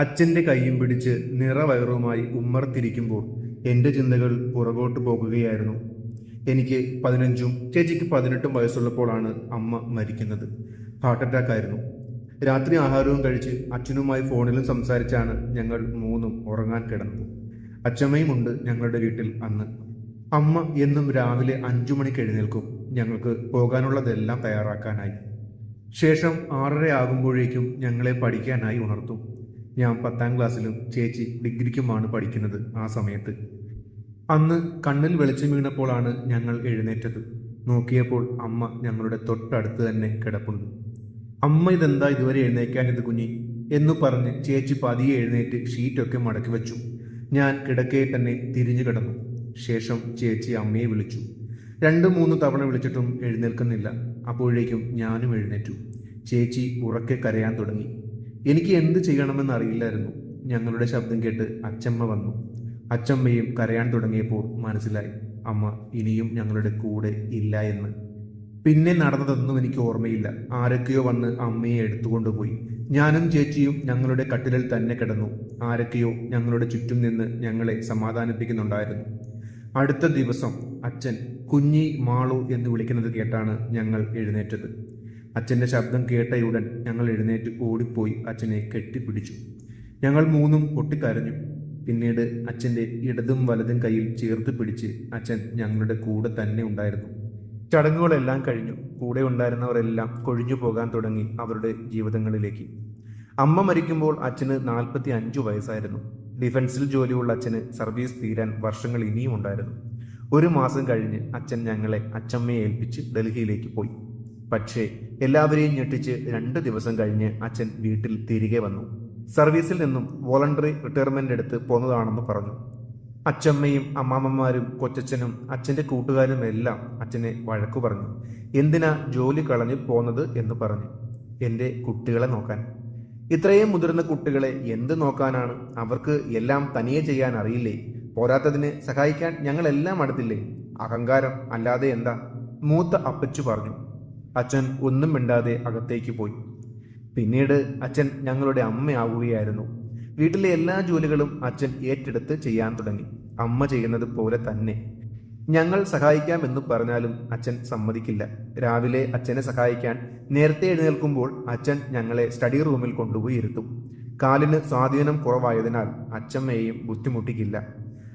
അച്ഛന്റെ കൈയും പിടിച്ച് നിറവയറുമായി ഉമ്മർത്തിരിക്കുമ്പോൾ എന്റെ ചിന്തകൾ പുറകോട്ട് പോകുകയായിരുന്നു. എനിക്ക് പതിനഞ്ചും ചേച്ചിക്ക് പതിനെട്ടും വയസ്സുള്ളപ്പോഴാണ് അമ്മ മരിക്കുന്നത്. ഹാർട്ട് അറ്റാക്ക് ആയിരുന്നു രാത്രി ആഹാരവും കഴിച്ച് അച്ഛനുമായി ഫോണിലും സംസാരിച്ചാണ് ഞങ്ങൾ മൂന്നും ഉറങ്ങാൻ കിടന്നത്. അച്ചമ്മയുമുണ്ട് ഞങ്ങളുടെ വീട്ടിൽ അന്ന്. അമ്മ എന്നും രാവിലെ അഞ്ചു മണിക്ക് എഴുന്നേൽക്കും. ഞങ്ങൾക്ക് പോകാനുള്ളതെല്ലാം തയ്യാറാക്കാനായി. ശേഷം ആറര ആകുമ്പോഴേക്കും ഞങ്ങളെ പഠിക്കാനായി ഉണർത്തും. ഞാൻ പത്താം ക്ലാസ്സിലും ചേച്ചി ഡിഗ്രിക്കുമാണ് പഠിക്കുന്നത് ആ സമയത്ത്. അന്ന് കണ്ണിൽ വെളിച്ചം വീണപ്പോഴാണ് ഞങ്ങൾ എഴുന്നേറ്റത്. നോക്കിയപ്പോൾ അമ്മ ഞങ്ങളുടെ തൊട്ടടുത്ത് തന്നെ കിടപ്പുണ്ട്. അമ്മ ഇതെന്താ ഇതുവരെ എഴുന്നേക്കാനിത് കുഞ്ഞി? എന്നു പറഞ്ഞ് ചേച്ചി പതിയെ എഴുന്നേറ്റ് ഷീറ്റൊക്കെ മടക്കി വെച്ചു. ഞാൻ കിടക്കയിൽ തന്നെ തിരിഞ്ഞു കിടന്നു. ശേഷം ചേച്ചി അമ്മയെ വിളിച്ചു. രണ്ട് മൂന്ന് തവണ വിളിച്ചിട്ടും എഴുന്നേൽക്കുന്നില്ല. അപ്പോഴേക്കും ഞാനും എഴുന്നേറ്റു. ചേച്ചി ഉറക്കെ കരയാൻ തുടങ്ങി. എനിക്ക് എന്ത് ചെയ്യണമെന്ന് അറിയില്ലായിരുന്നു. ഞങ്ങളുടെ ശബ്ദം കേട്ട് അച്ചമ്മ വന്നു. അച്ചമ്മയും കരയാൻ തുടങ്ങിയപ്പോൾ മനസ്സിലായി അമ്മ ഇനിയും ഞങ്ങളുടെ കൂടെ ഇല്ല എന്ന്. പിന്നെ നടന്നതൊന്നും എനിക്ക് ഓർമ്മയില്ല. ആരൊക്കെയോ വന്ന് അമ്മയെ എടുത്തുകൊണ്ടുപോയി. ഞാനും ചേച്ചിയും ഞങ്ങളുടെ കട്ടിലിൽ തന്നെ കിടന്നു. ആരൊക്കെയോ ഞങ്ങളുടെ ചുറ്റും നിന്ന് ഞങ്ങളെ സമാധാനിപ്പിക്കുന്നുണ്ടായിരുന്നു. അടുത്ത ദിവസം അച്ഛൻ കുഞ്ഞി മാളു എന്ന് വിളിക്കുന്നത് കേട്ടാണ് ഞങ്ങൾ എഴുന്നേറ്റത്. അച്ഛന്റെ ശബ്ദം കേട്ടയുടൻ ഞങ്ങൾ എഴുന്നേറ്റ് ഓടിപ്പോയി അച്ഛനെ കെട്ടിപ്പിടിച്ചു. ഞങ്ങൾ മൂന്നും പൊട്ടിക്കരഞ്ഞു. പിന്നീട് അച്ഛന്റെ ഇടതും വലതും കയ്യിൽ ചേർത്ത് പിടിച്ച് അച്ഛൻ ഞങ്ങളുടെ കൂടെ തന്നെ ഉണ്ടായിരുന്നു. ചടങ്ങുകളെല്ലാം കഴിഞ്ഞു. കൂടെ ഉണ്ടായിരുന്നവരെല്ലാം കൊഴിഞ്ഞു പോകാൻ തുടങ്ങി അവരുടെ ജീവിതങ്ങളിലേക്ക്. അമ്മ മരിക്കുമ്പോൾ അച്ഛന് നാൽപ്പത്തി അഞ്ചു വയസ്സായിരുന്നു. ഡിഫൻസിൽ ജോലിയുള്ള അച്ഛന് സർവീസ് തീരാൻ വർഷങ്ങൾ ഇനിയും ഉണ്ടായിരുന്നു. ഒരു മാസം കഴിഞ്ഞ് അച്ഛൻ ഞങ്ങളെ അച്ചമ്മയെ ഏൽപ്പിച്ച് ഡൽഹിയിലേക്ക് പോയി. പക്ഷേ എല്ലാവരെയും ഞെട്ടിച്ച് രണ്ട് ദിവസം കഴിഞ്ഞ് അച്ഛൻ വീട്ടിൽ തിരികെ വന്നു. സർവീസിൽ നിന്നും വോളണ്ടറി റിട്ടയർമെന്റ് എടുത്ത് പോന്നതാണെന്ന് പറഞ്ഞു. അച്ഛമ്മയും അമ്മാമ്മമാരും കൊച്ചച്ഛനും അച്ഛന്റെ കൂട്ടുകാരും എല്ലാം അച്ഛനെ വഴക്കു പറഞ്ഞു. എന്തിനാ ജോലി കളഞ്ഞു പോന്നത്? എന്ന് പറഞ്ഞു. എന്റെ കുട്ടികളെ നോക്കാൻ. ഇത്രയും മുതിർന്ന കുട്ടികളെ എന്ത് നോക്കാനാണ്? അവർക്ക് എല്ലാം തനിയെ ചെയ്യാൻ അറിയില്ലേ? പോരാത്തതിന് സഹായിക്കാൻ ഞങ്ങളെല്ലാം അടുത്തില്ലേ? അഹങ്കാരം അല്ലാതെ എന്താ? മൂത്ത അപ്പച്ചു പറഞ്ഞു. അച്ഛൻ ഒന്നും മിണ്ടാതെ അകത്തേക്ക് പോയി. പിന്നീട് അച്ഛൻ ഞങ്ങളുടെ അമ്മയാവുകയായിരുന്നു. വീട്ടിലെ എല്ലാ ജോലികളും അച്ഛൻ ഏറ്റെടുത്ത് ചെയ്യാൻ തുടങ്ങി. അമ്മ ചെയ്യുന്നത് പോലെ തന്നെ. ഞങ്ങൾ സഹായിക്കാമെന്ന് പറഞ്ഞാലും അച്ഛൻ സമ്മതിക്കില്ല. രാവിലെ അച്ഛനെ സഹായിക്കാൻ നേരത്തെ എഴുന്നേൽക്കുമ്പോൾ അച്ഛൻ ഞങ്ങളെ സ്റ്റഡി റൂമിൽ കൊണ്ടുപോയി ഇരുത്തും. കാലിന് സ്വാധീനം കുറവായതിനാൽ അച്ഛമ്മയെയും ബുദ്ധിമുട്ടിക്കില്ല.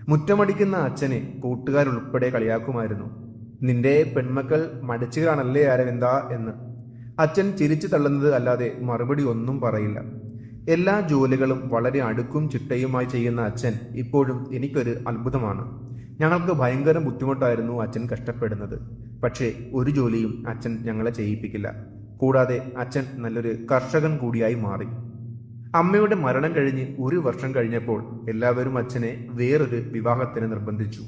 മുറ്റമടിക്കുന്ന അച്ഛനെ കൂട്ടുകാരുൾപ്പെടെ കളിയാക്കുമായിരുന്നു. നിന്റെ പെൺമക്കൾ മടിച്ചു കാണല്ലേ അരവിന്ദ എന്ന്. അച്ഛൻ ചിരിച്ചു തള്ളുന്നത് അല്ലാതെ മറുപടി ഒന്നും പറയില്ല. എല്ലാ ജോലികളും വളരെ അടുക്കും ചിട്ടയുമായി ചെയ്യുന്ന അച്ഛൻ ഇപ്പോഴും എനിക്കൊരു അത്ഭുതമാണ്. ഞങ്ങൾക്ക് ഭയങ്കര ബുദ്ധിമുട്ടായിരുന്നു അച്ഛൻ കഷ്ടപ്പെടുന്നത്. പക്ഷേ ഒരു ജോലിയും അച്ഛൻ ഞങ്ങളെ ചെയ്യിപ്പിക്കില്ല. കൂടാതെ അച്ഛൻ നല്ലൊരു കർഷകൻ കൂടിയായി മാറി. അമ്മയുടെ മരണം കഴിഞ്ഞ് ഒരു വർഷം കഴിഞ്ഞപ്പോൾ എല്ലാവരും അച്ഛനെ വേറൊരു വിവാഹത്തിന് നിർബന്ധിച്ചു.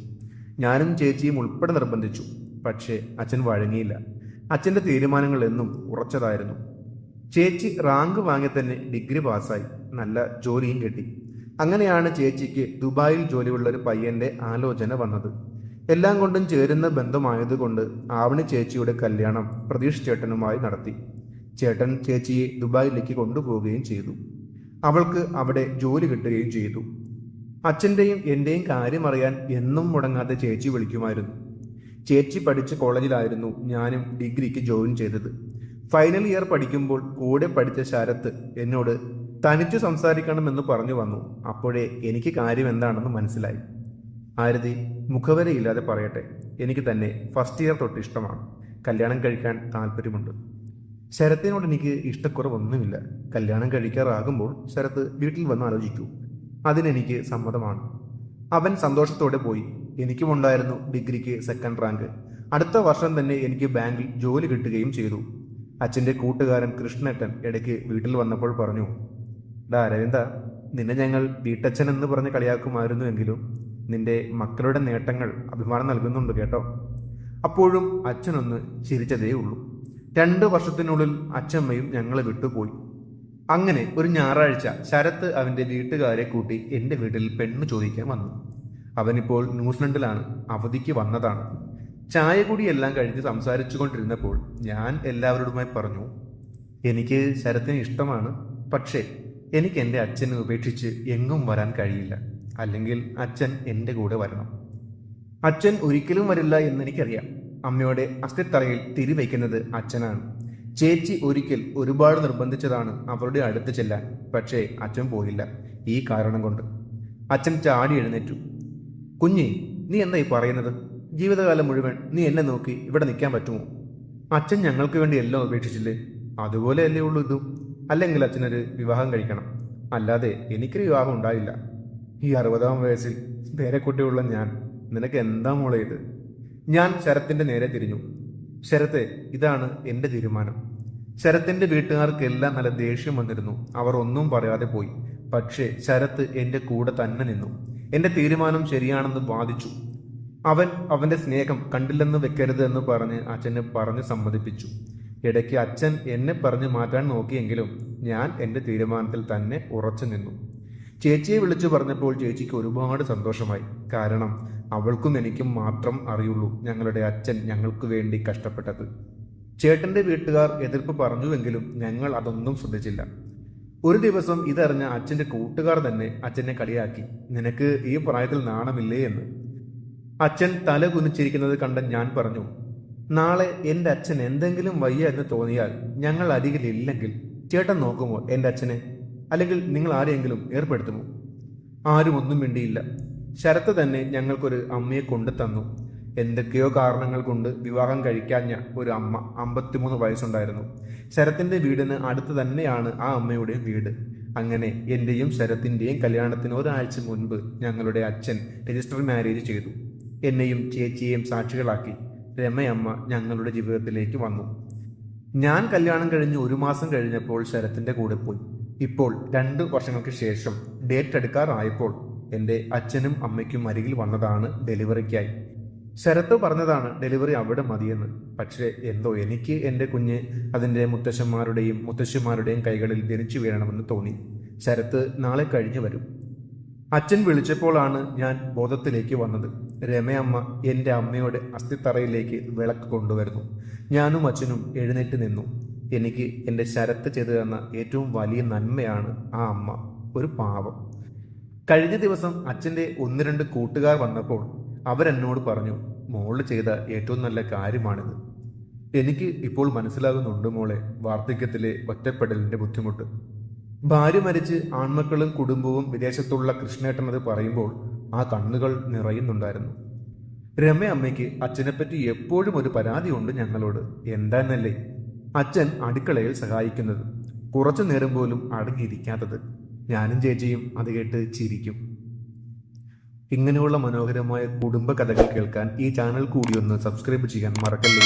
ഞാനും ചേച്ചിയും ഉൾപ്പെടെ നിർബന്ധിച്ചു. പക്ഷേ അച്ഛൻ വഴങ്ങിയില്ല. അച്ഛന്റെ തീരുമാനങ്ങൾ എന്നും ഉറച്ചതായിരുന്നു. ചേച്ചി റാങ്ക് വാങ്ങി തന്നെ ഡിഗ്രി പാസ്സായി. നല്ല ജോലിയും കിട്ടി. അങ്ങനെയാണ് ചേച്ചിക്ക് ദുബായിൽ ജോലിയുള്ള ഒരു പയ്യന്റെ ആലോചന വന്നത്. എല്ലാം കൊണ്ടും ചേരുന്ന ബന്ധമായതുകൊണ്ട് ആവണി ചേച്ചിയുടെ കല്യാണം പ്രതീഷ് ചേട്ടനുമായി നടത്തി. ചേട്ടൻ ചേച്ചിയെ ദുബായിലേക്ക് കൊണ്ടുപോവുകയും ചെയ്തു. അവൾക്ക് അവിടെ ജോലി കിട്ടുകയും ചെയ്തു. അച്ഛന്റെയും എന്റെയും കാര്യം അറിയാൻ എന്നും മുടങ്ങാതെ ചേച്ചി വിളിക്കുമായിരുന്നു. ചേച്ചി പഠിച്ച കോളേജിലായിരുന്നു ഞാനും ഡിഗ്രിക്ക് ജോയിൻ ചെയ്തത്. ഫൈനൽ ഇയർ പഠിക്കുമ്പോൾ കൂടെ പഠിച്ച ശരത്ത് എന്നോട് തനിച്ചു സംസാരിക്കണമെന്ന് പറഞ്ഞു വന്നു. അപ്പോഴേ എനിക്ക് കാര്യം എന്താണെന്ന് മനസ്സിലായി. ആരതി മുഖവരയില്ലാതെ പറയട്ടെ. എനിക്ക് തന്നെ ഫസ്റ്റ് ഇയർ തൊട്ട് ഇഷ്ടമാണ്. കല്യാണം കഴിക്കാൻ താല്പര്യമുണ്ട്. ശരത്തിനോട് എനിക്ക് ഇഷ്ടക്കുറവൊന്നുമില്ല. കല്യാണം കഴിക്കാറാകുമ്പോൾ ശരത്ത് വീട്ടിൽ വന്ന് ആലോചിക്കൂ. അതിനെനിക്ക് സമ്മതമാണ്. അവൻ സന്തോഷത്തോടെ പോയി. എനിക്കുമുണ്ടായിരുന്നു ഡിഗ്രിക്ക് സെക്കൻഡ് റാങ്ക് അടുത്ത വർഷം തന്നെ എനിക്ക് ബാങ്കിൽ ജോലി കിട്ടുകയും ചെയ്തു. അച്ഛന്റെ കൂട്ടുകാരൻ കൃഷ്ണേട്ടൻ ഇടയ്ക്ക് വീട്ടിൽ വന്നപ്പോൾ പറഞ്ഞു ഡാ അരവിന്ദ നിന്നെ ഞങ്ങൾ വീട്ടച്ഛൻ എന്ന് പറഞ്ഞ് കളിയാക്കുമായിരുന്നു എങ്കിലും നിന്റെ മക്കളുടെ നേട്ടങ്ങൾ അഭിമാനം നൽകുന്നുണ്ട് കേട്ടോ. അപ്പോഴും അച്ഛനൊന്ന് ചിരിച്ചതേ ഉള്ളൂ രണ്ട് വർഷത്തിനുള്ളിൽ അച്ഛമ്മയും ഞങ്ങളെ വിട്ടുപോയി. അങ്ങനെ ഒരു ഞായറാഴ്ച ശരത്ത് അവന്റെ വീട്ടുകാരെ കൂട്ടി എന്റെ വീട്ടിൽ പെണ്ണ് ചോദിക്കാൻ വന്നു. അവനിപ്പോൾ ന്യൂസിലൻഡിലാണ് അവധിക്ക് വന്നതാണ്. ചായ കൂടിയെല്ലാം കഴിഞ്ഞ് സംസാരിച്ചു കൊണ്ടിരുന്നപ്പോൾ ഞാൻ എല്ലാവരോടുമായി പറഞ്ഞു എനിക്ക് ശരത്തിനെ ഇഷ്ടമാണ് പക്ഷേ എനിക്ക് എന്റെ അച്ഛനെ ഉപേക്ഷിച്ച് എങ്ങും വരാൻ കഴിയില്ല. അല്ലെങ്കിൽ അച്ഛൻ എന്റെ കൂടെ വരണം. അച്ഛൻ ഒരിക്കലും വരില്ല എന്ന് എന്നെനിക്കറിയാം അമ്മയുടെ അസ്ഥിത്തറയിൽ തിരിവയ്ക്കുന്നത് അച്ഛനാണ്. ചേച്ചി ഒരിക്കൽ ഒരുപാട് നിർബന്ധിച്ചതാണ് അവരുടെ അടുത്ത് ചെല്ലാൻ. പക്ഷേ അച്ഛൻ പോയില്ല. ഈ കാരണം കൊണ്ട്. അച്ഛൻ ചാടി എഴുന്നേറ്റു. കുഞ്ഞി നീ എന്താ ഈ പറയുന്നത്? ജീവിതകാലം മുഴുവൻ നീ എന്നെ നോക്കി ഇവിടെ നിൽക്കാൻ പറ്റുമോ? അച്ഛൻ ഞങ്ങൾക്ക് വേണ്ടി എല്ലാം ഉപേക്ഷിച്ചില്ലേ? അതുപോലെ അല്ലേ ഉള്ളൂ ഇതും. അല്ലെങ്കിൽ അച്ഛനൊരു വിവാഹം കഴിക്കണം. അല്ലാതെ എനിക്കൊരു വിവാഹം ഉണ്ടായില്ല. ഈ അറുപതാം വയസ്സിൽ പേരെക്കുട്ടിയുള്ള ഞാൻ. നിനക്ക് എന്താ മോളെ ഇത്? ഞാൻ ശരത്തിന്റെ നേരെ തിരിഞ്ഞു. ശരത്തെ ഇതാണ് എന്റെ തീരുമാനം. ശരത്തിന്റെ വീട്ടുകാർക്കെല്ലാം നല്ല ദേഷ്യം വന്നിരുന്നു. അവർ ഒന്നും പറയാതെ പോയി. പക്ഷേ ശരത്ത് എന്റെ കൂടെ തന്നെ നിന്നു. എന്റെ തീരുമാനം ശരിയാണെന്ന് വാദിച്ചു. അവൻ അവന്റെ സ്നേഹം കണ്ടില്ലെന്ന് വെക്കരുത് എന്ന് പറഞ്ഞ് അച്ഛനെ പറഞ്ഞ് സമ്മതിപ്പിച്ചു. ഇടയ്ക്ക് അച്ഛൻ എന്നെ പറഞ്ഞ് മാറ്റാൻ നോക്കിയെങ്കിലും ഞാൻ എന്റെ തീരുമാനത്തിൽ തന്നെ ഉറച്ചു നിന്നു. ചേച്ചിയെ വിളിച്ചു പറഞ്ഞപ്പോൾ ചേച്ചിക്ക് ഒരുപാട് സന്തോഷമായി. കാരണം അവൾക്കും എനിക്കും മാത്രം അറിയുള്ളൂ ഞങ്ങളുടെ അച്ഛൻ ഞങ്ങൾക്ക് വേണ്ടി കഷ്ടപ്പെട്ടത്. ചേട്ടന്റെ വീട്ടുകാർ എതിർപ്പ് പറഞ്ഞുവെങ്കിലും ഞങ്ങൾ അതൊന്നും ശ്രദ്ധിച്ചില്ല. ഒരു ദിവസം ഇതറിഞ്ഞ അച്ഛന്റെ കൂട്ടുകാർ തന്നെ അച്ഛനെ കളിയാക്കി നിനക്ക് ഈ പ്രായത്തിൽ നാണമില്ലേ? എന്ന്. അച്ഛൻ തല കുനിച്ചിരിക്കുന്നത് കണ്ട ഞാൻ പറഞ്ഞു നാളെ എന്റെ അച്ഛൻ എന്തെങ്കിലും വയ്യ എന്ന് തോന്നിയാൽ ഞങ്ങൾ അരികിലില്ലെങ്കിൽ ചേട്ടൻ നോക്കുമോ എന്റെ അച്ഛനെ? അല്ലെങ്കിൽ നിങ്ങൾ ആരെയെങ്കിലും ഏർപ്പെടുത്തുമോ? ആരും ഒന്നും മിണ്ടിയില്ല. ശരത്ത് തന്നെ ഞങ്ങൾക്കൊരു അമ്മയെ കൊണ്ടു തന്നു എന്തൊക്കെയോ കാരണങ്ങൾ കൊണ്ട് വിവാഹം കഴിക്കാഞ്ഞ ഒരു അമ്മ അമ്പത്തിമൂന്ന് വയസ്സുണ്ടായിരുന്നു. ശരത്തിന്റെ വീടിന് അടുത്ത് തന്നെയാണ് ആ അമ്മയുടെ വീട്. അങ്ങനെ എന്റെയും ശരത്തിന്റെയും കല്യാണത്തിന് ഒരാഴ്ച മുൻപ് ഞങ്ങളുടെ അച്ഛൻ രജിസ്റ്റർ മാരേജ് ചെയ്തു. എന്നെയും ചേച്ചിയെയും സാക്ഷികളാക്കി രമയമ്മ ഞങ്ങളുടെ ജീവിതത്തിലേക്ക് വന്നു. ഞാൻ കല്യാണം കഴിഞ്ഞ് ഒരു മാസം കഴിഞ്ഞപ്പോൾ ശരത്തിന്റെ കൂടെ പോയി. ഇപ്പോൾ രണ്ട് വർഷങ്ങൾക്ക് ശേഷം ഡേറ്റ് എടുക്കാറായപ്പോൾ എന്റെ അച്ഛനും അമ്മയ്ക്കും അരികിൽ വന്നതാണ് ഡെലിവറിക്കായി. ശരത്ത് പറഞ്ഞതാണ് ഡെലിവറി അവിടെ മതിയെന്ന്. പക്ഷേ എന്തോ എനിക്ക് എന്റെ കുഞ്ഞ് അതിന്റെ മുത്തശ്ശന്മാരുടെയും മുത്തശ്ശിമാരുടെയും കൈകളിൽ ജനിച്ചു വീഴണമെന്ന് തോന്നി. ശരത്ത് നാളെ കഴിഞ്ഞു വരും. അച്ഛൻ വിളിച്ചപ്പോഴാണ് ഞാൻ ബോധത്തിലേക്ക് വന്നത്. രമയമ്മ എന്റെ അമ്മയുടെ അസ്ഥിത്തറയിലേക്ക് വിളക്ക് കൊണ്ടുവരുന്നു. ഞാനും അച്ഛനും എഴുന്നേറ്റ് നിന്നു. എനിക്ക് എന്റെ ശരത്ത് ചെയ്തു തന്ന ഏറ്റവും വലിയ നന്മയാണ് ആ അമ്മ. ഒരു പാവം. കഴിഞ്ഞ ദിവസം അച്ഛന്റെ ഒന്ന് രണ്ട് കൂട്ടുകാർ വന്നപ്പോൾ അവരെന്നോട് പറഞ്ഞു മോൾ ചെയ്ത ഏറ്റവും നല്ല കാര്യമാണിത്. എനിക്ക് ഇപ്പോൾ മനസ്സിലാകുന്നുണ്ട് മോളെ വാർദ്ധക്യത്തിലെ ഒറ്റപ്പെടലിന്റെ ബുദ്ധിമുട്ട്. ഭാര്യ മരിച്ച് ആൺമക്കളും കുടുംബവും വിദേശത്തുള്ള കൃഷ്ണേട്ടൻ അത് പറയുമ്പോൾ ആ കണ്ണുകൾ നിറയുന്നുണ്ടായിരുന്നു. രമ അമ്മയ്ക്ക് അച്ഛനെപ്പറ്റി എപ്പോഴും ഒരു പരാതിയുണ്ട് ഞങ്ങളോട്. എന്താന്നല്ലേ? അച്ഛൻ അടുക്കളയിൽ സഹായിക്കുന്നത് കുറച്ചു നേരം പോലും അടങ്ങിയിരിക്കാത്തത്. ഞാനും ചേച്ചിയും അത് കേട്ട് ചിരിക്കും. ഇങ്ങനെയുള്ള മനോഹരമായ കുടുംബ കഥകൾ കേൾക്കാൻ ഈ ചാനൽ കൂടി ഒന്ന് സബ്സ്ക്രൈബ് ചെയ്യാൻ മറക്കല്ലേ?